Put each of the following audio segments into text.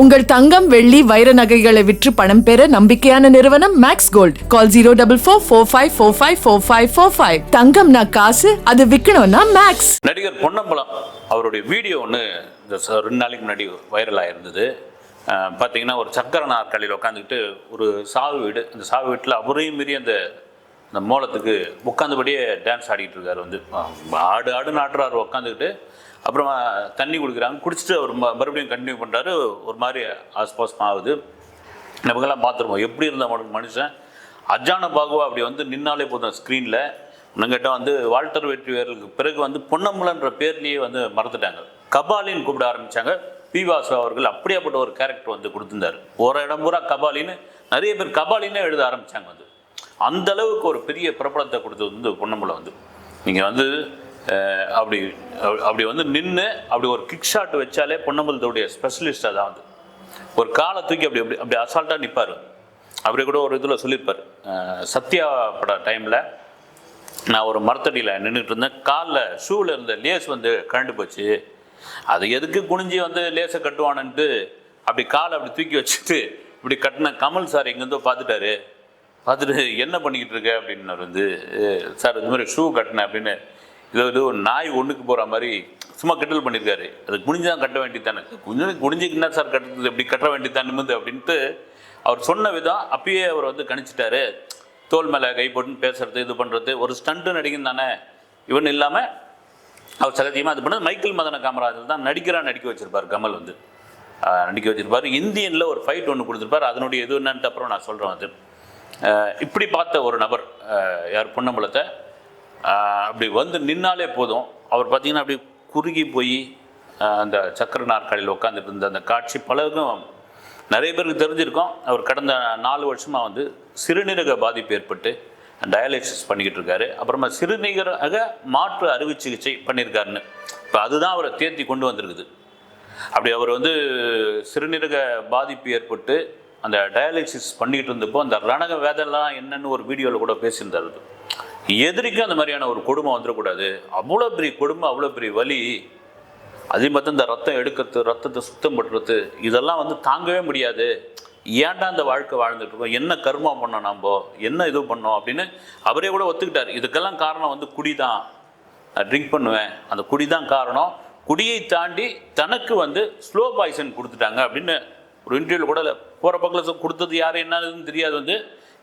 உங்கள் தங்கம் வெள்ளி வைர நகைகளை விற்று பணம் பெற நம்பிக்கையான நிறுவனம் Max Gold call zero double four four five four five four five four five தங்கம்னா காசு அது விற்கணும்னா மேக்ஸ் நடிகர் பொன்னம்பலம் அவருடைய வீடியோ ஒன்று இந்த ரெண்டு நாளைக்கு முன்னாடி வைரல் ஆயிருந்தது. பார்த்தீங்கன்னா ஒரு சக்கர நாற்காலியில் உட்காந்துக்கிட்டு ஒரு சாவு வீடு அந்த சாவு வீட்டில் அவரையும் மீறி அந்த அந்த மோளத்துக்கு உட்காந்தபடியே டான்ஸ் ஆடிக்கிட்டு இருக்காரு வந்து. ஆடு ஆடு நாட்டுறாரு உட்காந்துக்கிட்டு அப்புறமா தண்ணி குடிக்கிறாங்க. குடிச்சிட்டு அவர் ம- மறுபடியும் கண்டினியூ பண்ணுறாரு ஒரு மாதிரி ஆஸ்பாசம் ஆகுது. நமக்கெல்லாம் பார்த்துருவோம் எப்படி இருந்தால் மனுஷன்? அஜான பாகுவா அப்படி வந்து நின்னாலே போதும் ஸ்க்ரீனில் இன்னங்கிட்ட வந்து வால்டர் வெற்றிவேலுக்கு பிறகு வந்து பொன்னம்பலன்ற பேர்லேயே வந்து மறந்துட்டாங்க. கபாலின்னு கூப்பிட ஆரம்பித்தாங்க பி வாசு அவர்கள் அப்படியாப்பட்ட ஒரு கேரக்டர் வந்து கொடுத்துருந்தார். ஒரு இடம் பூரா கபாலின்னு நிறைய பேர் கபாலினே எழுத ஆரம்பித்தாங்க வந்து. அந்த அளவுக்கு ஒரு பெரிய பிரபலத்தை கொடுத்தது வந்து பொன்னம்பலம் வந்து. நீங்கள் வந்து அப்படி அப்படி வந்து நின்று அப்படி ஒரு கிக் ஷாட் வச்சாலே பொன்னம்பலத்துடைய ஸ்பெஷலிஸ்ட் அதான் வந்து ஒரு காலை தூக்கி அப்படி அப்படி அப்படி அசால்ட்டாக நிற்பார் அப்படி கூட ஒரு இதில் சொல்லியிருப்பார். சத்யா பட டைமில் நான் ஒரு மரத்தடியில் நின்றுட்டு இருந்தேன். காலில் ஷூவில் இருந்த லேஸ் வந்து கழண்டு போச்சு. அது எதுக்கு குனிஞ்சி வந்து லேஸை கட்டுவானுன்ட்டு அப்படி காலை அப்படி தூக்கி வச்சுட்டு இப்படி கட்டின கமல் சார் எங்கேருந்தோ பார்த்துட்டாரு. பார்த்துட்டு என்ன பண்ணிக்கிட்டு இருக்க? அப்படின்னு வந்து சார் இந்த மாதிரி ஷூ கட்டினேன் அப்படின்னு இதை வந்து ஒரு நாய் ஒன்றுக்கு போகிற மாதிரி சும்மா கெட்டல் பண்ணியிருக்காரு. அது குனிஞ்சு தான் கட்ட வேண்டியதானே குனிஞ்சு என்ன சார் கட்டுறது இப்படி கட்ட வேண்டியதான் நிமிந்து அப்படின்ட்டு அவர் சொன்ன விதம் அப்பயே அவர் வந்து கணிச்சிட்டாரு. தோல் மேலே கை போட்டுன்னு பேசுறது இது பண்ணுறது ஒரு ஸ்டண்ட்டு நடிகன் தானே. இவன் இல்லாமல் அவர் சகஜமாக இது பண்ணது. மைக்கேல் மதன காமராஜர் தான் நடிக்கிறா நடிக்க வச்சிருப்பார் கமல் வந்து. நடிக்க வச்சிருப்பார். இந்தியனில் ஒரு ஃபைட் ஒன்று கொடுத்துருப்பார். அதனுடைய எது என்னன்ட்டு அப்புறம் நான் சொல்கிறேன் அது. இப்படி பார்த்த ஒரு நபர் யார் பொன்னம்பலத்தை அப்படி வந்து நின்னாலே போதும். அவர் பார்த்தீங்கன்னா அப்படி குறுகி போய் அந்த சக்கர நாற்காலியில் உட்காந்துட்டு இருந்த அந்த காட்சி பலருக்கும் நிறைய பேருக்கு தெரிஞ்சிருக்கோம். அவர் கடந்த நாலு வருஷமாக வந்து சிறுநீரக பாதிப்பு ஏற்பட்டு டயாலிசிஸ் பண்ணிக்கிட்டு இருக்காரு. அப்புறமா சிறுநீரக மாற்று அறுவை சிகிச்சை பண்ணியிருக்காருன்னு. இப்போ அதுதான் அவரை தேர்த்தி கொண்டு வந்திருக்குது. அப்படி அவர் வந்து சிறுநீரக பாதிப்பு ஏற்பட்டு அந்த டயாலிசிஸ் பண்ணிக்கிட்டு இருந்தப்போ அந்த ரணக வேதெல்லாம் என்னன்னு ஒரு வீடியோவில் கூட பேசியிருந்தார். எதிரிக்கும் அந்த மாதிரியான ஒரு கொடுமை வந்துடக்கூடாது. அவ்வளோ பெரிய கொடுமை அவ்வளோ பெரிய வலி. அதே மாதிரி இந்த ரத்தம் எடுக்கிறது ரத்தத்தை சுத்தம் பண்ணுறது இதெல்லாம் வந்து தாங்கவே முடியாது. ஏன்டா அந்த வாழ்க்கை வாழ்ந்துட்டு இருக்கோம்? என்ன கர்மம் பண்ணோம் நம்ம என்ன இது பண்ணோம்? அப்படின்னு அவரே கூட ஒத்துக்கிட்டார். இதுக்கெல்லாம் காரணம் வந்து குடி தான். நான் ட்ரிங்க் பண்ணுவேன். அந்த குடி தான் காரணம். குடியை தாண்டி தனக்கு வந்து ஸ்லோ பாய்சன் கொடுத்துட்டாங்க அப்படின்னு ஒரு இன்டர்வியூவில் கூட போகிற பக்கத்தில் கொடுத்தது யார் என்னன்னு தெரியாது வந்து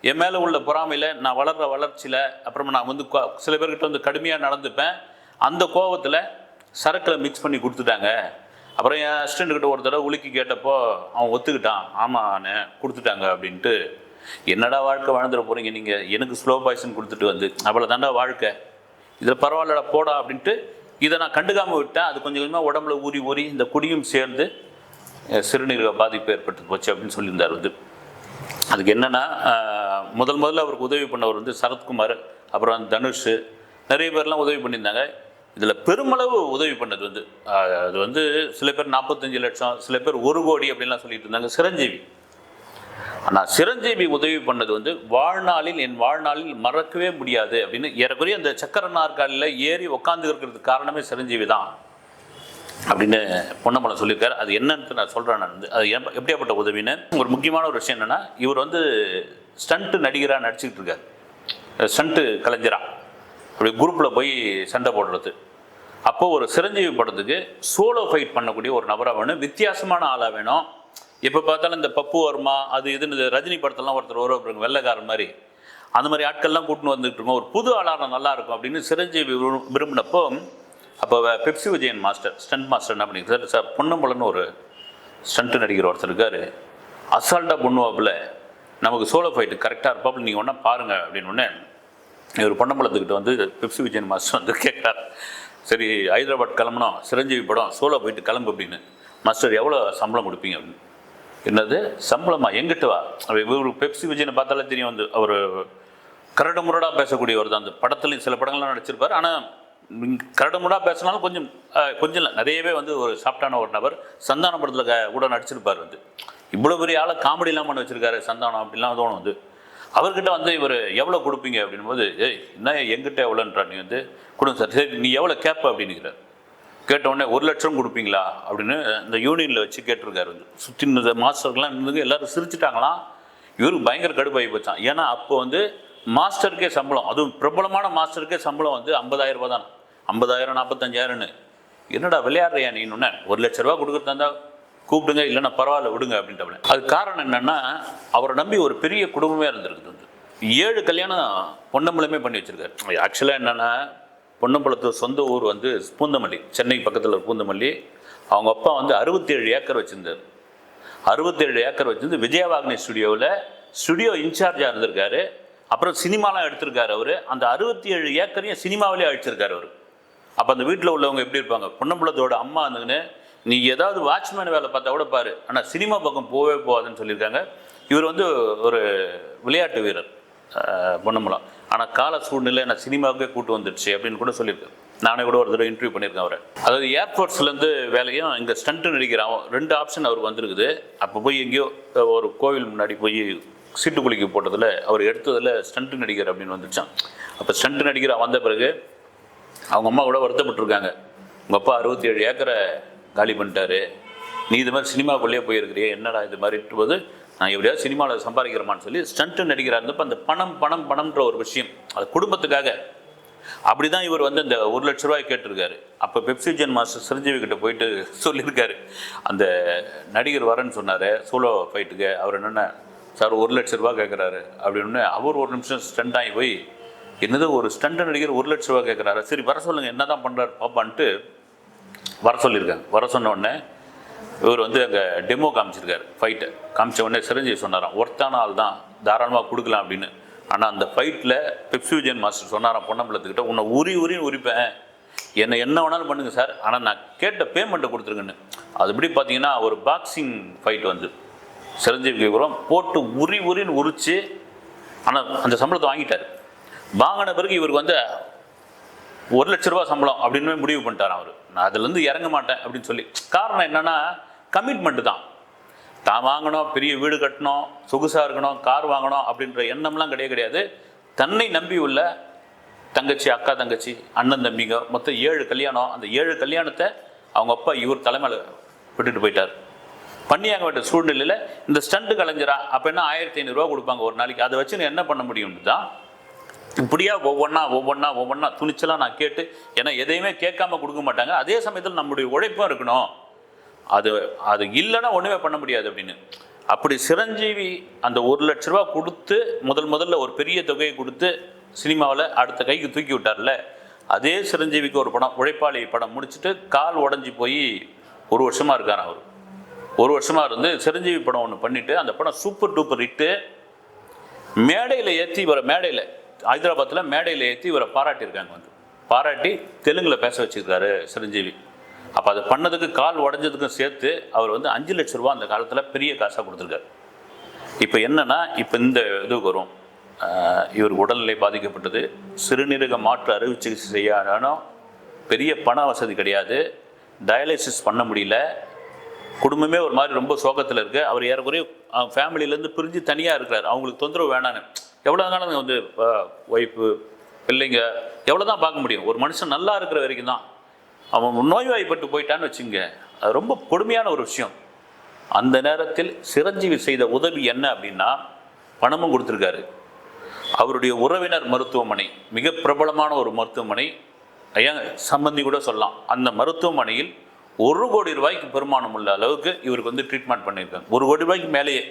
என் மேலே உள்ள பொறாமையில் நான் வளர்கிற வளர்ச்சியில் அப்புறமா நான் வந்து சில பேர்கிட்ட வந்து கடுமையாக நடந்துப்பேன். அந்த கோவத்தில் சரக்கில் மிக்ஸ் பண்ணி கொடுத்துட்டாங்க. அப்புறம் என் அசிஸ்டண்ட்டுக்கிட்ட ஒரு தடவை உலுக்கி கேட்டப்போ அவன் ஒத்துக்கிட்டான். ஆமாண்ணே கொடுத்துட்டாங்க அப்படின்ட்டு. என்னடா வாழ்க்கை வாழ்ந்துட போகிறீங்க நீங்கள் எனக்கு ஸ்லோ பாய்சன் கொடுத்துட்டு வந்து. அவ்வளோ தாண்டா வாழ்க்கை. இதில் பரவாயில்லடா போடா அப்படின்ட்டு இதை நான் கண்டுக்காமல் விட்டேன். அது கொஞ்சம் கொஞ்சமாக உடம்புல ஊறி ஊறி இந்த குடியும் சேர்ந்து சிறுநீரக பாதிப்பு ஏற்பட்டு போச்சு அப்படின்னு சொல்லியிருந்தார் வந்து. அதுக்கு என்னென்னா முதல் முதல்ல அவருக்கு உதவி பண்ணவர் வந்து சரத்குமார் அப்புறம் தனுஷ் நிறைய பேர்லாம் உதவி பண்ணியிருந்தாங்க. இதில் பெருமளவு உதவி பண்ணது வந்து அது வந்து சில பேர் நாற்பத்தஞ்சு லட்சம் சில பேர் ஒரு கோடி அப்படின்லாம் சொல்லிட்டு இருந்தாங்க சிரஞ்சீவி. ஆனால் சிரஞ்சீவி உதவி பண்ணது வந்து வாழ்நாளில் என் வாழ்நாளில் மறக்கவே முடியாது அப்படின்னு ஏறக்குறைய அந்த சக்கர நாற்காலியில் ஏறி உக்காந்து இருக்கிறதுக்கு காரணமே சிரஞ்சீவி தான். அப்படின்னு பொன்னம்பலம் சொல்லியிருக்காரு. அது என்னன்னு நான் சொல்கிறேன் நான் வந்து. அது எப்படியாப்பட்ட உதவின்னு? ஒரு முக்கியமான ஒரு விஷயம் என்னென்னா இவர் வந்து ஸ்டண்ட்டு நடிகராக நடிச்சுக்கிட்டு இருக்கார். ஸ்டண்ட்டு கலைஞராக அப்படி குரூப்பில் போய் சண்டை போடுறது. அப்போ ஒரு சிரஞ்சீவி படத்துக்கு சோலோ ஃபைட் பண்ணக்கூடிய ஒரு நபராக வேணும். வித்தியாசமான ஆளாக வேணும். எப்போ பார்த்தாலும் இந்த பப்பு வர்மா அது இதுன்னு இந்த ரஜினி படத்தெல்லாம் ஒருத்தர் வரும் வெள்ளைக்காரன் மாதிரி. அந்த மாதிரி ஆட்கள்லாம் கூட்டின்னு வந்துட்டு இருக்கோம். ஒரு புது ஆளாக நல்லா இருக்கும் அப்படின்னு சிரஞ்சீவி விரும்பினப்போ அப்போ Pepsi Vijayan master stunt master என்ன பண்ணியிருக்காரு? சார் பொன்னம்பலன்னு ஒரு ஸ்டண்ட்டு நடிகர் ஒருத்தர் இருக்கார். அசால்ட்டாக பொண்ணுவாப்பில் நமக்கு சோலோ ஃபைட்டு கரெக்டாக இருப்பாப்புல நீங்கள் ஒன்றா பாருங்கள் அப்படின்னு ஒன்று இவர் பொன்னம்பலத்துக்கிட்ட வந்து பெப்சி விஜயன் மாஸ்டர் வந்து கேட்குறார். சரி ஹைதராபாத் கிளம்புனோம் சிரஞ்சீவி படம் சோலோ போயிட்டு கிளம்பு அப்படின்னு. மாஸ்டர் எவ்வளோ சம்பளம் கொடுப்பீங்க அப்படின்னு. என்னது? சம்பளமா? எங்கிட்ட வா? அவர் இவர் பெப்சி விஜயனை பார்த்தாலே தெரியும் வந்து அவர் கரடு முரடாக பேசக்கூடியவர் தான். அந்த படத்துலையும் சில படங்கள்லாம் நடிச்சிருப்பார். ஆனால் கரடு முரடாக பேசினாலும் கொஞ்சம் கொஞ்சம் இல்லை. நிறையவே வந்து ஒரு சாஃப்டான ஒரு நபர் சந்தான படத்தில் க- கூட நடிச்சிருப்பார் வந்து. இவ்வளோ பெரிய ஆளை காமெடிலாம் பண்ண வச்சிருக்காரு சந்தானம் அப்படிலாம் தோணும் வந்து அவர்கிட்ட வந்து இவர் எவ்வளோ கொடுப்பீங்க அப்படின்னும் போது ஏய் என்ன எங்கிட்ட எவ்வளோன்றா நீ வந்து கொடுங்க சார். சரி நீ எவ்வளோ கேட்ப அப்படின்னுக்கிறார். கேட்ட உடனே ஒரு லட்சம் கொடுப்பீங்களா? அப்படின்னு இந்த யூனியனில் வச்சு கேட்டிருக்காரு வந்து. சுற்றி இருந்த மாஸ்டர்கள்லாம் இருந்தது எல்லோரும் சிரிச்சிட்டாங்களாம். இவருக்கு பயங்கர கடுப்பாகி போச்சான் ஏன்னா அப்போ வந்து மாஸ்டருக்கே சம்பளம். அதுவும் பிரபலமான மாஸ்டருக்கே சம்பளம் வந்து ஐம்பதாயிரம் ரூபா தான் ஐம்பதாயிரம் நாற்பத்தஞ்சாயிரம்னு என்னடா விளையாடுறியா நீ? இன்னொன்னு ஒரு லட்ச ரூபா கொடுக்குறதா இருந்தால் கூப்பிடுங்க இல்லைன்னா பரவாயில்ல விடுங்க அப்படின்ட்டு அது காரணம் என்னன்னா அவரை நம்பி ஒரு பெரிய குடும்பமே இருந்திருக்குது வந்து. ஏழு கல்யாணம் பொன்னம்பலமே பண்ணி வச்சிருக்காரு. ஆக்சுவலாக என்னன்னா பொன்னம்பலத்து சொந்த ஊர் வந்து பூந்தமல்லி சென்னை பக்கத்தில் பூந்தமல்லி. அவங்க அப்பா வந்து அறுபத்தேழு ஏக்கர் வச்சிருந்தார். அறுபத்தேழு ஏக்கர் வச்சிருந்து விஜயவாகினி ஸ்டுடியோவில் ஸ்டுடியோ இன்சார்ஜாக இருந்திருக்காரு. அப்புறம் சினிமாலாம் எடுத்திருக்காரு அவர். அந்த அறுபத்தி ஏழு ஏக்கரையும் சினிமாவிலே அழிச்சிருக்காரு அவர். அப்போ அந்த வீட்டில் உள்ளவங்க எப்படி இருப்பாங்க? பொன்னம்பலத்தோட அம்மா இருந்துங்கன்னு நீ ஏதாவது வாட்ச்மேன் வேலை பார்த்தா கூட பாரு. ஆனால் சினிமா பக்கம் போகவே போகாதுன்னு சொல்லியிருக்காங்க. இவர் வந்து ஒரு விளையாட்டு வீரர் அஹ், ஆனால் கால சூழ்நிலை நான் சினிமாவுக்கே கூட்டு வந்துடுச்சு அப்படின்னு கூட சொல்லியிருக்கேன் நானே கூட ஒரு தடவை இன்டர்வியூ பண்ணியிருக்கேன் அவரை. அதாவது ஏர்ஃபோர்ஸ்லேருந்து வேலையும் இங்கே ஸ்டண்ட்டு நடிக்கிறான் ரெண்டு ஆப்ஷன் அவருக்கு வந்திருக்குது. அப்போ போய் எங்கேயோ ஒரு கோவில் முன்னாடி போய் சீட்டு குலுக்கி போட்டதில் அவர் எடுத்ததில் ஸ்டண்ட்டு நடிகர் அப்படின்னு வந்துச்சான் அப்போ ஸ்டண்ட்டு நடிகர் வந்த பிறகு அவங்க அம்மா கூட வருத்தப்பட்டிருக்காங்க. உங்கள் அப்பா அறுபத்தி ஏழு ஏக்கரை காலி பண்ணிட்டாரு. நீ இது மாதிரி சினிமாக்குள்ளேயே போயிருக்கிறியே என்னடா இது மாதிரி போது நான் எப்படியாவது சினிமாவில் சம்பாதிக்கிறோமான்னு சொல்லி ஸ்டண்ட்டு நடிகராக இருந்தப்போ அந்த பணம் பணம் பணம்ன்ற ஒரு விஷயம் அது குடும்பத்துக்காக. அப்படி தான் இவர் வந்து இந்த ஒரு லட்ச ரூபாய் கேட்டிருக்காரு. அப்போ பெப்சிஜன் மாஸ்டர் சிரஞ்சீவி கிட்ட போயிட்டு சொல்லியிருக்காரு. அந்த நடிகர் வரேன்னு சொன்னார் சோலோ ஃபைட்டுக்கு. அவர் என்னென்ன சார் ஒரு லட்ச ரூபா கேட்குறாரு. அப்படின்னு அவர் ஒரு நிமிஷம் ஸ்டண்ட் ஆகி போய் என்னது ஒரு ஸ்டண்ட் நடிகர் ஒரு லட்ச ரூபா கேட்குறாரு? சரி வர சொல்லுங்கள் என்ன தான் பண்ணுறாரு பாப்பான்ட்டு வர சொல்லியிருக்காங்க. வர சொன்ன உடனே இவர் வந்து அங்கே டெமோ காமிச்சிருக்காரு ஃபைட்டை காமிச்ச உடனே சிரஞ்சீவி சொன்னாராம் ஒருத்தான ஆள் தான் தாராளமாக கொடுக்கலாம் அப்படின்னு. ஆனால் அந்த ஃபைட்டில் பெப்சிவிஜன் மாஸ்டர் சொன்னாராம் பொன்னம்பலத்துக்கிட்ட உன்னை உரி உரின்னு உரிப்பேன். என்னை என்ன வேணாலும் பண்ணுங்கள் சார் ஆனால் நான் கேட்ட பேமெண்ட்டை கொடுத்துருங்கன்னு. அதுபடி பார்த்தீங்கன்னா ஒரு பாக்ஸிங் ஃபைட் வந்து. சிரஞ்சீவிக்கு அப்புறம் போட்டு உரி உரின்னு உரிச்சு ஆனால் அந்த சம்பளத்தை வாங்கிட்டார். வாங்கின பிறகு இவருக்கு வந்து ஒரு லட்ச ரூபா சம்பளம் அப்படின்னு முடிவு பண்ணிட்டார் அவர். நான் அதுலேருந்து இறங்க மாட்டேன் அப்படின்னு சொல்லி. காரணம் என்னன்னா கமிட்மெண்ட்டு தான். தான் வாங்கணும் பெரிய வீடு கட்டணும் சொகுசாக இருக்கணும் கார் வாங்கணும் அப்படின்ற எண்ணம்லாம் கிடையவே கிடையாது. தன்னை நம்பி உள்ள தங்கச்சி அக்கா தங்கச்சி அண்ணன் தம்பிங்க மொத்தம் ஏழு கல்யாணம். அந்த ஏழு கல்யாணத்தை அவங்க அப்பா இவர் தலைமையில் விட்டுட்டு போயிட்டார். பண்ணியாக வேண்டிய சூழ்நிலையில் இந்த ஸ்டண்ட் கலைஞரா அப்போ என்ன ஆயிரத்தி ஐநூறுரூவா கொடுப்பாங்க ஒரு நாளைக்கு. அதை வச்சு என்ன பண்ண முடியும்னு தான் இப்படியா ஒவ்வொன்றா ஒவ்வொன்றா ஒவ்வொன்றா துணிச்சலாக நான் கேட்டு ஏன்னா எதையுமே கேட்காம கொடுக்க மாட்டாங்க. அதே சமயத்தில் நம்முடைய உழைப்பும் இருக்கணும். அது அது இல்லைன்னா ஒன்றுமே பண்ண முடியாது அப்படின்னு. அப்படி சிரஞ்சீவி அந்த ஒரு லட்ச ரூபா கொடுத்து முதல் முதல்ல ஒரு பெரிய தொகையை கொடுத்து சினிமாவில் அடுத்த கைக்கு தூக்கி விட்டார்ல அதே சிரஞ்சீவிக்கு ஒரு படம் உழைப்பாளி படம் முடிச்சுட்டு கால் உடஞ்சி போய் ஒரு வருஷமாக இருக்கார் அவர். ஒரு வருஷமாக இருந்து சிரஞ்சீவி படம் ஒன்று பண்ணிவிட்டு அந்த படம் சூப்பர் டூப்பர் ஹிட்டு மேடையில் ஏற்றி வர மேடையில் ஹைதராபாத்தில் மேடையில் ஏற்றி இவரை பாராட்டியிருக்காங்க வந்து. பாராட்டி தெலுங்கில் பேச வச்சுருக்காரு சிரஞ்சீவி. அப்போ அதை பண்ணதுக்கு கால் உடஞ்சதுக்கும் சேர்த்து அவர் வந்து அஞ்சு லட்ச ரூபா அந்த காலத்தில் பெரிய காசாக கொடுத்துருக்காரு. இப்போ என்னன்னா இப்போ இந்த இது வரும். இவர் உடல்நிலை பாதிக்கப்பட்டது சிறுநீரக மாற்று அறுவை சிகிச்சை செய்யணும் பெரிய பண வசதி கிடையாது டயாலிசிஸ் பண்ண முடியல குடும்பமே ஒரு மாதிரி ரொம்ப சோகத்தில் இருக்குது அவர் ஏறக்குறைய ஃபேமிலியிலேருந்து பிரிஞ்சு தனியாக இருக்கிறார். அவங்களுக்கு தொந்தரவு வேணான்னு. எவ்வளோ நாளும் வந்து ஒய்ஃபு பிள்ளைங்க எவ்வளோ தான் பார்க்க முடியும். ஒரு மனுஷன் நல்லா இருக்கிற வரைக்கும் தான் அவன் நோய்வாய்ப்பட்டு போயிட்டான்னு வச்சுங்க அது ரொம்ப கொடுமையான ஒரு விஷயம். அந்த நேரத்தில் சிரஞ்சீவி செய்த உதவி என்ன அப்படின்னா பணமும் கொடுத்துருக்காரு. அவருடைய உறவினர் மருத்துவமனை மிக பிரபலமான ஒரு மருத்துவமனை ஏன் சம்பந்தி கூட சொல்லலாம். அந்த மருத்துவமனையில் ஒரு கோடி ரூபாய்க்கு பெருமானம் உள்ள அளவுக்கு இவருக்கு வந்து ட்ரீட்மெண்ட் பண்ணியிருக்காங்க. ஒரு கோடி ரூபாய்க்கு மேலேயே.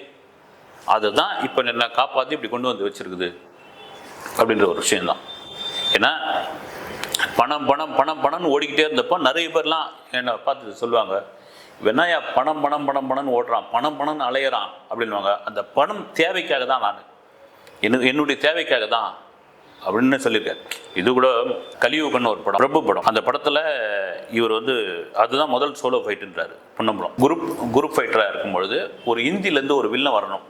அதுதான் இப்போ என்ன காப்பாற்றி இப்படி கொண்டு வந்து வச்சிருக்குது அப்படின்ற ஒரு விஷயம்தான். ஏன்னா பணம் பணம் பணம் பணம்னு ஓடிக்கிட்டே இருந்தப்போ நிறைய பேர்லாம் என்னை பார்த்து சொல்லுவாங்க வெண்ணாயா பணம் பணம் பணம் பணம்னு ஓடுறான் பணம் பணம்னு அலையிறான் அப்படின்வாங்க அந்த பணம் தேவைக்காக தான் நான். என்ன என்னுடைய தேவைக்காக தான் அப்படின்னு சொல்லியிருக்காரு. இது கூட கலியுகன்னு ஒரு படம். பிரபு படம். அந்த படத்தில் இவர் வந்து அதுதான் முதல் சோலோ ஃபைட்டுன்றாரு பொன்னம்பலம். குரூப் குரூப் ஃபைட்டராக இருக்கும்பொழுது ஒரு இந்தியிலேருந்து ஒரு வில்லன் வரணும்.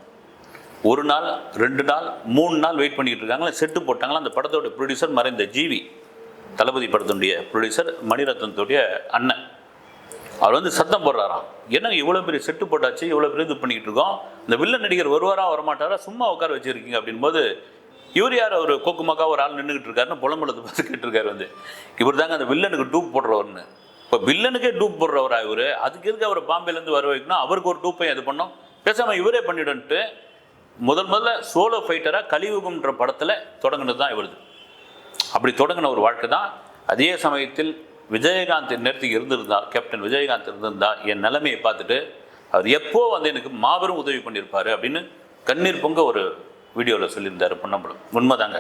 ஒரு நாள் ரெண்டு நாள் மூணு நாள் வெயிட் பண்ணிட்டு இருக்காங்களா? செட்டு போட்டாங்களா? அந்த படத்தோட ப்ரொடியூசர் மறைந்த ஜீவி தளபதி படத்தினுடைய ப்ரொடியூசர் மணிரத்னத்துடைய அண்ணன். அவர் வந்து சத்தம் போடுறாராம். என்னங்க இவ்வளோ பெரிய செட்டு போட்டாச்சு? இவ்வளோ பெரிய இது பண்ணிக்கிட்டு இருக்கோம்? இந்த வில்லன் நடிகர் வருவாரா வரமாட்டாரா? சும்மா உட்கார வச்சிருக்கீங்க அப்படின்போது இவர் யார்? அவர் கோக்குமாக்கா ஒரு ஆள் நின்றுக்கிட்டு இருக்காருன்னு புலம்பலத்தை பார்த்து கேட்டிருக்காரு வந்து. இவர் தாங்க அந்த வில்லனுக்கு டூப் போடுறவர்னு. இப்போ வில்லனுக்கே டூப் போடுறவரா இவர்? அதுக்கு எதுக்கு அவர் பாம்பேலேருந்து வர வைக்கணும்? அவருக்கு ஒரு டூப்பை இது பண்ணோம். பேசாமல் இவரே பண்ணிடுன்ட்டு முதல் முதல்ல சோலோ ஃபைட்டராக கலியுகம்ன்ற படத்தில் தொடங்கினது தான் இவருது அப்படி தொடங்கின ஒரு வாழ்க்கை தான். அதே சமயத்தில் விஜயகாந்த் நேரத்துக்கு இருந்திருந்தா கேப்டன் விஜயகாந்த் இருந்திருந்தா என் நிலைமையை பார்த்துட்டு அவர் எப்போ வந்து எனக்கு மாபெரும் உதவி பண்ணியிருப்பார் அப்படின்னு கண்ணீர் பொங்க ஒரு வீடியோவில் சொல்லியிருந்தார் பொன்னம்பலம். உண்மைதாங்க.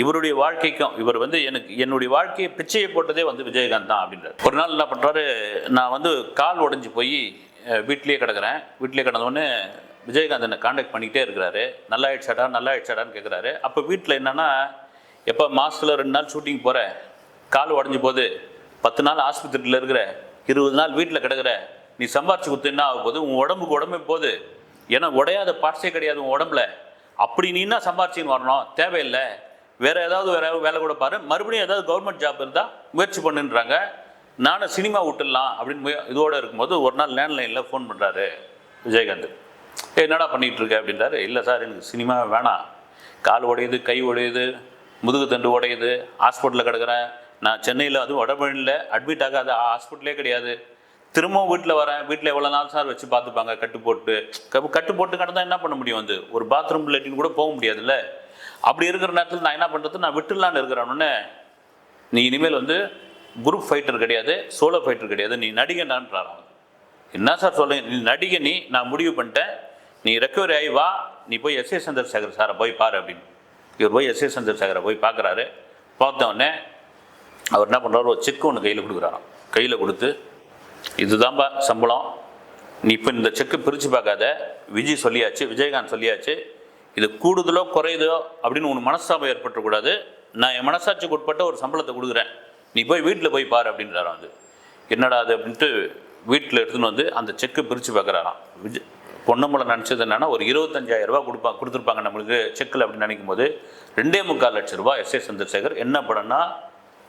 இவருடைய வாழ்க்கைக்கும் இவர் வந்து எனக்கு என்னுடைய வாழ்க்கையை பிச்சையை போட்டதே வந்து விஜயகாந்த் தான் அப்படின்றார். ஒரு நாள் என்ன பண்ணுறாரு நான் வந்து கால் உடஞ்சி போய் வீட்லேயே வீட்டிலேயே கிடக்குறேன். வீட்டிலேயே கிடந்தோடனே விஜயகாந்த் என்னை காண்டாக்ட் பண்ணிக்கிட்டே இருக்கிறாரு. நல்லா ஆயிடுச்சாடா நல்லா ஆயிடுச்சாடான்னு கேட்குறாரு அப்போ வீட்டில் என்னன்னா எப்போ மாதத்தில் ரெண்டு நாள் ஷூட்டிங் போகிறேன் கால் உடஞ்சி போகுது. பத்து நாள் ஆஸ்பத்திரியில் இருக்கிற. இருபது நாள் வீட்டில் கிடக்குற. நீ சம்பாரிச்சு கொடுத்து என்ன ஆக போகுது? உன் உடம்புக்கு உடம்பே போகுது? ஏன்னா உடையாத பார்ட்ஸே கிடையாது உன் உடம்புல. அப்படி நீ என்ன சம்பாரிச்சின்னு வரணும்? தேவையில்லை. வேற ஏதாவது வேற வேலை கூட பாரு. மறுபடியும் ஏதாவது கவர்மெண்ட் ஜாப் இருந்தால் முயற்சி பண்ணுன்றாங்க. நானும் சினிமா விட்டுடலாம் அப்படின்னு முய- இதோட இருக்கும்போது ஒரு நாள் லேண்ட்லைனில் ஃபோன் பண்ணுறாரு விஜயகாந்த். என்னடா பண்ணிட்டு இருக்க அப்படின்றாரு. இல்லை சார் எனக்கு சினிமா வேணாம். கால் உடையுது கை உடையுது முதுகு தண்டு உடையுது ஹாஸ்பிட்டலில் கிடக்குறேன். நான் சென்னையில் அதுவும் வடபழனியில் அட்மிட் ஆகாத ஹாஸ்பிட்டலே கிடையாது. திரும்பவும் வீட்டில் வரேன். வீட்டில் எவ்வளோ நாள் சார் வச்சு பார்த்துப்பாங்க. கட்டு போட்டு க- கட்டு போட்டு கிடந்தா என்ன பண்ண முடியும் வந்து? ஒரு பாத்ரூம் லெட்டின் கூட போக முடியாதுல்ல? அப்படி இருக்கிற நேரத்தில் நான் என்ன பண்ணுறது நான் விட்டுலான்னு இருக்கிறேன்னு நீ இனிமேல் வந்து குரூப் ஃபைட்டர் கிடையாது சோலோ ஃபைட்டர் கிடையாது. நீ நடிகன்டான்றான் என்ன சார் சொல்லுங்க நீ நடிகை நீ நான் முடிவு பண்ணிட்டேன். நீ ரெக்கவரி ஆகி வா நீ போய் எஸ் ஏ சந்திரசேகர் சாரை போய் பாரு அப்படின்னு. இவர் போய் எஸ் ஏ சந்திரசேகரை போய் பார்க்குறாரு. பார்த்த உடனே அவர் என்ன பண்ணுறாரு ஒரு செக் ஒன்று கையில் கொடுக்குறாராம். கையில் கொடுத்து இதுதான்பா சம்பளம். நீ இப்போ இந்த செக்கு பிரித்து பார்க்காத. விஜய் சொல்லியாச்சு விஜயகாந்த் சொல்லியாச்சு. இது கூடுதலோ குறையுதோ அப்படின்னு உன் மனஸ்தாபம் ஏற்பட்டுக்கூடாது நான் என் மனசாட்சிக்கு உட்பட்ட ஒரு சம்பளத்தை கொடுக்குறேன். நீ போய் வீட்டில் போய் பாரு அப்படின்றாராம் அது. என்னடா அது? அப்படின்ட்டு வீட்டில் எடுத்துன்னு வந்து அந்த செக்கு பிரித்து பார்க்குறாராம். விஜய் பொன்னம்பலம் நினச்சது என்னன்னா ஒரு இருபத்தஞ்சாயிரம் ரூபா கொடுப்பா கொடுத்துருப்பாங்க நம்மளுக்கு செக்கில் அப்படின்னு நினைக்கும் போது ரெண்டே முக்கால் லட்ச ரூபாய் எஸ் ஏ சந்திரசேகர் என்ன படம்னா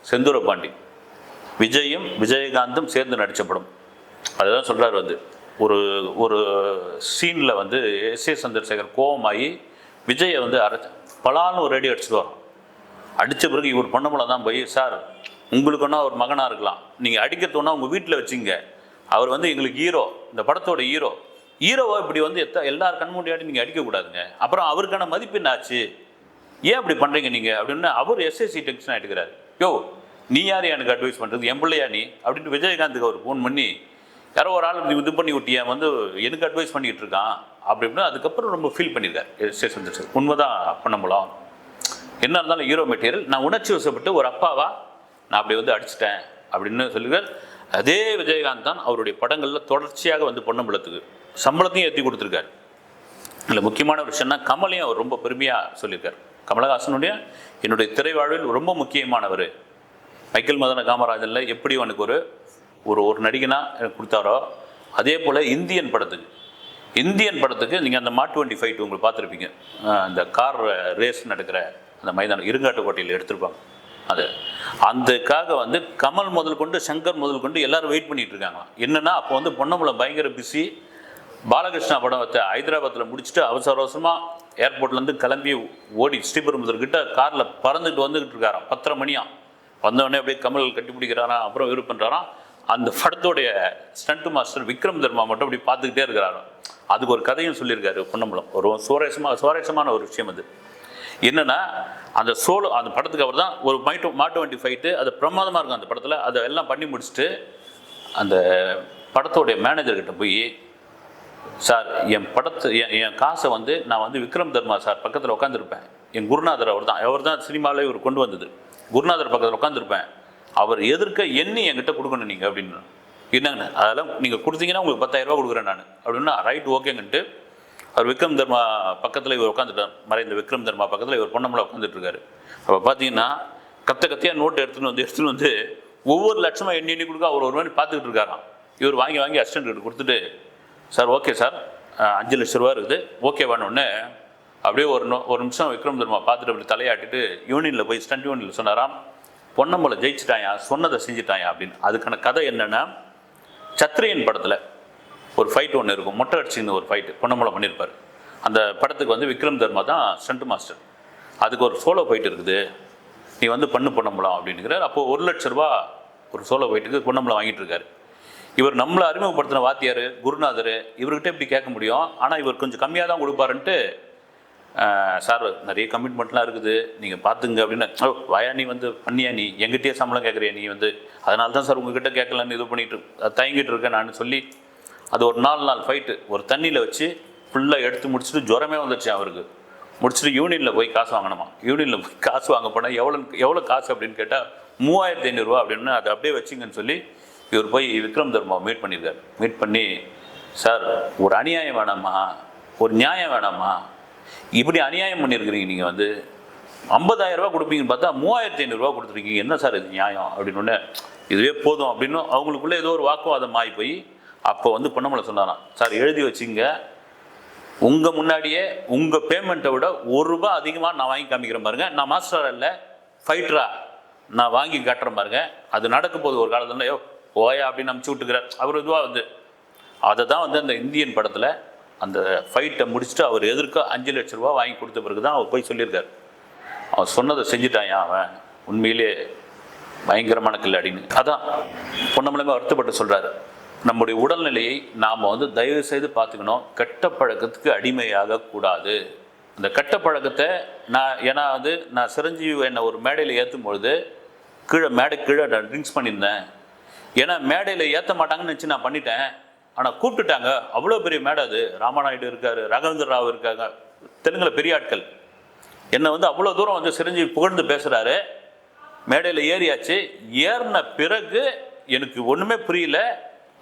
செந்தூர பாண்டி. விஜயும் விஜயகாந்தும் சேர்ந்து நடித்த படம். அதுதான் சொல்கிறார் வந்து. ஒரு ஒரு சீனில் வந்து எஸ் ஏ சந்திரசேகர் கோவமாகி விஜயை வந்து அரை பலான்னு ஒரு ரெடி அடிச்சுட்டு வரோம் அடித்த பிறகு இவர் பொண்ணமலை தான் போய் சார் உங்களுக்குன்னா ஒரு மகனாக இருக்கலாம். நீங்கள் அடிக்கிறதுனா உங்கள் வீட்டில் வச்சுங்க. அவர் வந்து எங்களுக்கு ஹீரோ. இந்த படத்தோட ஹீரோ. ஹீரோவை இப்படி வந்து எத்த எல்லார் கண் முன்னாடி நீங்கள் அடிக்கக்கூடாதுங்க அப்புறம் அவருக்கான மதிப்பு என்ன ஆச்சு ஏன் அப்படி பண்ணுறீங்க நீங்கள் அப்படின்னு அவர் எஸ்எஸ்சி டென்ஷன் ஆகிட்டுக்கிறார் யோ நீ யார் எனக்கு அட்வைஸ் பண்ணுறது என் பிள்ளையா நீ? அப்படின்ட்டு விஜயகாந்துக்கு அவர் ஃபோன் பண்ணி யாரோ ஒரு ஆள் இது பண்ணி விட்டியா வந்து எனக்கு அட்வைஸ் பண்ணிக்கிட்டு இருக்கான் அப்படி இப்படின்னு அதுக்கப்புறம் ரொம்ப ஃபீல் பண்ணியிருக்கார் எஸ்எஸ் வந்துச்சு உண்மைதான் பண்ண முடியும் என்ன இருந்தாலும் ஹீரோ மெட்டீரியல் நான் உணர்ச்சி வசப்பட்டு ஒரு அப்பாவா நான் அப்படி வந்து அடிச்சிட்டேன் அப்படின்னு சொல்லுகிறார். அதே விஜயகாந்த் தான் அவருடைய படங்களில் தொடர்ச்சியாக வந்து பொன்னம்பலத்துக்கு சம்பளத்தையும் ஏற்றி கொடுத்துருக்காரு. இதில் முக்கியமான ஒரு விஷயம்னா கமலையும் அவர் ரொம்ப பெருமையாக சொல்லியிருக்கார். கமலஹாசனுடைய என்னுடைய திரைவாழ்வில் ரொம்ப முக்கியமானவர். மைக்கேல் மதன காமராஜனில் எப்படி அவனுக்கு ஒரு ஒரு ஒரு நடிகனாக எனக்கு கொடுத்தாரோ அதே போல் இந்தியன் படத்துக்கு. இந்தியன் படத்துக்கு நீங்கள் அந்த மாட்டு வண்டி ஃபைட் உங்களுக்கு பார்த்துருப்பீங்க. அந்த கார் ரேஸ் நடக்கிற அந்த மைதானம் இருங்காட்டுக்கோட்டையில் எடுத்திருப்பாங்க. அது. அதுக்காக வந்து கமல் முதல் கொண்டு சங்கர் முதல் கொண்டு எல்லாரும் வெயிட் பண்ணிட்டு இருக்காங்களாம். என்னன்னா அப்போ வந்து பொன்னம்பலம் பயங்கர பிஸி பாலகிருஷ்ணா படத்தை ஹைதராபாத்தில் முடிச்சுட்டு அவசர அவசரமாக ஏர்போர்ட்லேருந்து கிளம்பி ஓடி ஸ்ரீபெரும்புதூர்கிட்ட காரில் பறந்துட்டு வந்துக்கிட்டு இருக்காராம். பத்தரை மணியாக வந்தவொடனே அப்படியே கமல் கட்டி பிடிக்கிறாராம். அப்புறம் இவர் பண்ணுறாராம் அந்த படத்தோடைய ஸ்டண்ட் மாஸ்டர் விக்ரம் தர்மா மட்டும் அப்படி பார்த்துக்கிட்டே இருக்கிறாராம். அதுக்கு ஒரு கதையும் சொல்லியிருக்காரு பொன்னம்பலம். ஒரு சுவாரஸ்யமாக சுவாரஸ்யமான ஒரு விஷயம் அது. என்னென்னா அந்த சோலோ அந்த படத்துக்கு அவர் தான் ஒரு மைட்டு மாட்டு வண்டி ஃபைட்டு அது பிரமாதமாக இருக்கும் அந்த படத்தில். அதை எல்லாம் பண்ணி முடிச்சுட்டு அந்த படத்தோடைய மேனேஜர்கிட்ட போய் சார் என் படத்தை என் என் காசை வந்து நான் வந்து விக்ரம் தர்மா சார் பக்கத்தில் உட்காந்துருப்பேன் என் குருநாதர் அவர் தான் அவர் தான் சினிமாவில் இவர் கொண்டு வந்தது. குருநாதர் பக்கத்தில் உட்காந்துருப்பேன் அவர் எதிர்க்க எண்ணி என்கிட்ட கொடுக்கணும் நீங்கள் அப்படின்னு. என்னங்கண்ணே அதெல்லாம் நீங்கள் கொடுத்தீங்கன்னா உங்களுக்கு பத்தாயிரரூபா கொடுக்குறேன் நான். அப்படின்னா ரைட் ஓகேங்கன்ட்டு அவர் விக்ரம் தர்மா பக்கத்தில் இவர் உட்காந்துட்டார் மறைந்த விக்ரம் தர்மா பக்கத்தில் இவர் பொன்னமலை உட்காந்துட்ருக்காரு அப்போ பார்த்தீங்கன்னா கத்த கத்தியாக நோட்டு எடுத்துன்னு வந்து எடுத்துன்னு வந்து ஒவ்வொரு லட்சமாக எண்ணி எண்ணி கொடுக்க அவர் ஒரு மாதிரி பார்த்துக்கிட்டு இருக்காராம். இவர் வாங்கி வாங்கி அசிஸ்டன்ட் கொடுத்துட்டு சார் ஓகே சார். அஞ்சு லட்ச ரூபா இருக்குது. ஓகே உடனே அப்படியே ஒரு ஒரு நிமிஷம் விக்ரம் தர்மா பார்த்துட்டு அப்படி தலையாட்டிட்டு யூனியனில் போய் ஸ்டண்ட் யூனியனில் சொன்னாராம் பொன்னம்பலை ஜெயிச்சிட்டாயா? சொன்னதை செஞ்சிட்டாயா? அப்படின்னு. அதுக்கான கதை என்னென்னா சத்ரியன் படத்தில் ஒரு ஃபைட் ஒன்று இருக்கும். மொட்டை அடிச்சுன்னு ஒரு ஃபைட்டு பொன்னம்பலம் பண்ணியிருப்பார். அந்த படத்துக்கு வந்து விக்ரம் தர்மா தான் ஸ்டண்ட் மாஸ்டர் அதுக்கு ஒரு சோலோ ஃபைட் இருக்குது. நீ வந்து பண்ணு பொன்னம்பலம் அப்படின்னுக்கிறார். அப்போது ஒரு லட்ச ரூபா ஒரு சோலோ ஃபைட்டுக்கு பொன்னம்பலம் வாங்கிட்டு இருக்காரு. இவர் நம்மளை அறிமுகப்படுத்தின வாத்தியார் குருநாதர் இவர்கிட்ட இப்படி கேட்க முடியும். ஆனால் இவர் கொஞ்சம் கம்மியாக தான் கொடுப்பாருன்ட்டு சார் நிறைய கமிட்மெண்ட்லாம் இருக்குது. நீங்கள் பார்த்துங்க அப்படின்னு. ஓ நீ வந்து பண்ணியா நீ? எங்கிட்டயே சம்பளம் கேட்குறியா நீ வந்து? அதனால தான் சார் உங்ககிட்ட கேட்கலன்னு இது பண்ணிட்டு தயங்கிட்டு இருக்கேன் நான் சொல்லி அது ஒரு நாலு நாள் ஃபைட்டு ஒரு தண்ணியில் வச்சு ஃபுல்லாக எடுத்து முடிச்சுட்டு ஜுரமே வந்துடுச்சு அவருக்கு. முடிச்சுட்டு யூனியனில் போய் காசு வாங்கணுமா? யூனியனில் போய் காசு வாங்க போனால் எவ்வளோ எவ்வளோ காசு அப்படின்னு கேட்டால் மூவாயிரத்தி ஐநூறுரூவா அப்படின்னு அதை அப்படியே வச்சுங்கன்னு சொல்லி இவர் போய் விக்ரம் தர்மாவை மீட் பண்ணியிருக்கார். மீட் பண்ணி சார் ஒரு அநியாயம் வேணாமா? ஒரு நியாயம் வேணாமா? இப்படி அநியாயம் பண்ணியிருக்கிறீங்க நீங்கள் வந்து. ஐம்பதாயிரரூபா கொடுப்பீங்கன்னு பார்த்தா மூவாயிரத்தி ஐநூறுரூவா கொடுத்துருக்கீங்க. என்ன சார் இது நியாயம்? அப்படின்னு இதுவே போதும். அப்படின்னு அவங்களுக்குள்ளே ஏதோ ஒரு வாக்குவாதம் ஆகி போய் அப்போ வந்து பொன்னமலை சொன்னாராம் சார் எழுதி வச்சுங்க. உங்கள் முன்னாடியே உங்கள் பேமெண்ட்டை விட ஒரு ரூபா அதிகமாக நான் வாங்கி காமிக்கிறேன் பாருங்க. நான் மாஸ்டர் இல்லை ஃபைட்டரா நான் வாங்கி காட்டுறேன் பாருங்க. அது நடக்கும் போது ஒரு காலத்தில். யோ ஓயா அப்படின்னு அமுச்சு விட்டுக்கிறார். அவர் இதுவாக வந்து அதை தான் வந்து அந்த இந்தியன் படத்தில் அந்த ஃபைட்டை முடிச்சுட்டு அவர் எதிர்க்க அஞ்சு லட்ச ரூபா வாங்கி கொடுத்த பிறகு தான் அவர் போய் சொல்லியிருக்காரு. அவன் சொன்னதை செஞ்சுட்டான் அவன்? உண்மையிலே பயங்கரமான கில்லாடின்னு அதான் பொன்னமலமே வருத்தப்பட்டு சொல்கிறாரு நம்முடைய உடல்நிலையை நாம் வந்து தயவு செய்து பார்த்துக்கணும். கெட்ட பழக்கத்துக்கு அடிமையாக கூடாது. அந்த கெட்ட பழக்கத்தை நான் ஏன்னா வந்து நான் சிரஞ்சீவி என்னை ஒரு மேடையில் ஏற்றும் பொழுது கீழே மேடை கீழே நான் ட்ரிங்க்ஸ் பண்ணியிருந்தேன். ஏன்னா மேடையில் ஏற்ற மாட்டாங்கன்னு நினச்சி நான் பண்ணிட்டேன். ஆனால் கூப்பிட்டுட்டாங்க. அவ்வளோ பெரிய மேடை அது. ராமநாயுடு இருக்காரு ரகவேந்திர ராவ் இருக்காங்க. தெலுங்குல பெரிய ஆட்கள். என்னை வந்து அவ்வளோ தூரம் வந்து சிரஞ்சீவி புகழ்ந்து பேசுகிறாரு மேடையில் ஏறியாச்சு. ஏறின பிறகு எனக்கு ஒன்றுமே புரியல.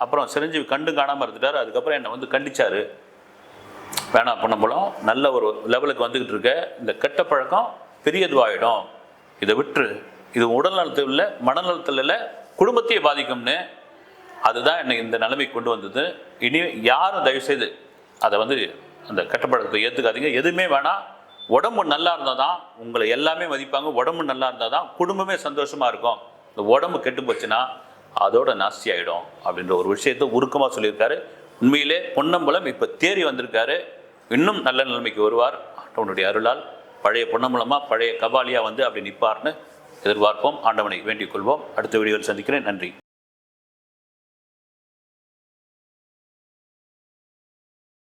அப்புறம் சிரஞ்சீவி கண்டு காணாமல் இருந்துட்டார். அதுக்கப்புறம் என்னை வந்து கண்டிச்சாரு. வேணாம் பண்ண போலாம். நல்ல ஒரு லெவலுக்கு வந்துக்கிட்டு இருக்க. இந்த கெட்ட பழக்கம் பெரியதுவாகிடும் இதை விட்டுரு. இது உடல் நலத்தில் இல்லை மனநலத்தில் இல்லை. குடும்பத்தையே பாதிக்கும்னு அதுதான் என்னை இந்த நிலைமைக்கு கொண்டு வந்தது. இனி யாரும் தயவுசெய்து அதை வந்து அந்த கெட்ட ஏற்றுக்காதீங்க எதுவுமே வேணாம். உடம்பு நல்லா இருந்தால் தான் உங்களை எல்லாமே மதிப்பாங்க. உடம்பு நல்லா இருந்தால் தான் குடும்பமே சந்தோஷமாக இருக்கும். இந்த உடம்பு கெட்டு போச்சுன்னா அதோட நாஸ்தி ஆகிடும் அப்படின்ற ஒரு விஷயத்தை உருக்கமாக சொல்லியிருக்காரு. உண்மையிலே பொன்னம்பலம் இப்போ தேறி வந்திருக்காரு. இன்னும் நல்ல நிலைமைக்கு வருவார். அவனுடைய அருளால் பழைய பொன்னம்பலமாக பழைய கபாலியாக வந்து அப்படி நிற்பார்னு எதிர்பார்ப்போம். ஆண்டவனை வேண்டிக் கொள்வோம். அடுத்த வீடியோவில் சந்திக்கிறேன். நன்றி.